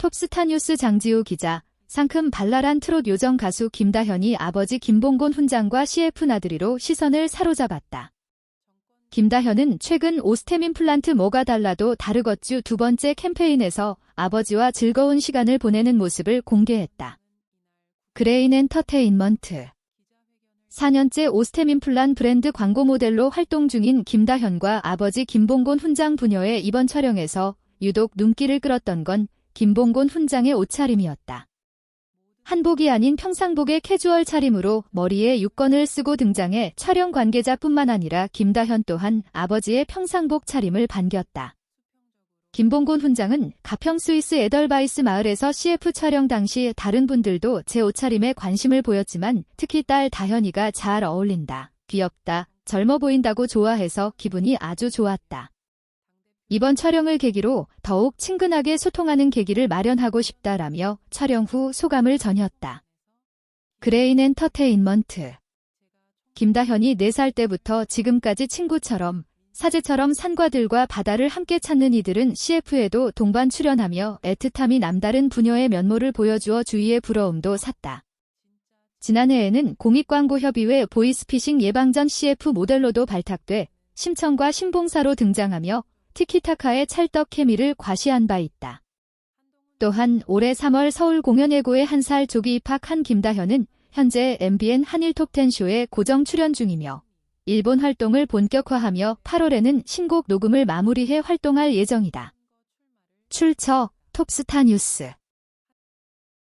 톱스타 뉴스 장지우 기자, 상큼 발랄한 트롯 요정 가수 김다현이 아버지 김봉곤 훈장과 CF 나들이로 시선을 사로잡았다. 김다현은 최근 오스템 임플란트 뭐가 달라도 다르겠쥬 두 번째 캠페인에서 아버지와 즐거운 시간을 보내는 모습을 공개했다. 그레인 엔터테인먼트 4년째 오스템 임플란 브랜드 광고 모델로 활동 중인 김다현과 아버지 김봉곤 훈장 부녀의 이번 촬영에서 유독 눈길을 끌었던 건 김봉곤 훈장의 옷차림이었다. 한복이 아닌 평상복의 캐주얼 차림으로 머리에 육건을 쓰고 등장해 촬영 관계자뿐만 아니라 김다현 또한 아버지의 평상복 차림을 반겼다. 김봉곤 훈장은 가평 스위스 에덜바이스 마을에서 CF 촬영 당시 다른 분들도 제 옷차림에 관심을 보였지만 특히 딸 다현이가 잘 어울린다, 귀엽다, 젊어 보인다고 좋아해서 기분이 아주 좋았다. 이번 촬영을 계기로 더욱 친근하게 소통하는 계기를 마련하고 싶다라며 촬영 후 소감을 전했다. 그레인 엔터테인먼트 김다현이 4살 때부터 지금까지 친구처럼 사제처럼 산과들과 바다를 함께 찾는 이들은 CF에도 동반 출연하며 애틋함이 남다른 부녀의 면모를 보여주어 주위의 부러움도 샀다. 지난해에는 공익광고협의회 보이스피싱 예방전 CF 모델로도 발탁돼 심청과 신봉사로 등장하며 티키타카의 찰떡 케미를 과시한 바 있다. 또한 올해 3월 서울 공연 예고에 한 살 조기 입학한 김다현은 현재 MBN 한일 톱텐 쇼에 고정 출연 중이며 일본 활동을 본격화하며 8월에는 신곡 녹음을 마무리해 활동할 예정이다. 출처 톱스타 뉴스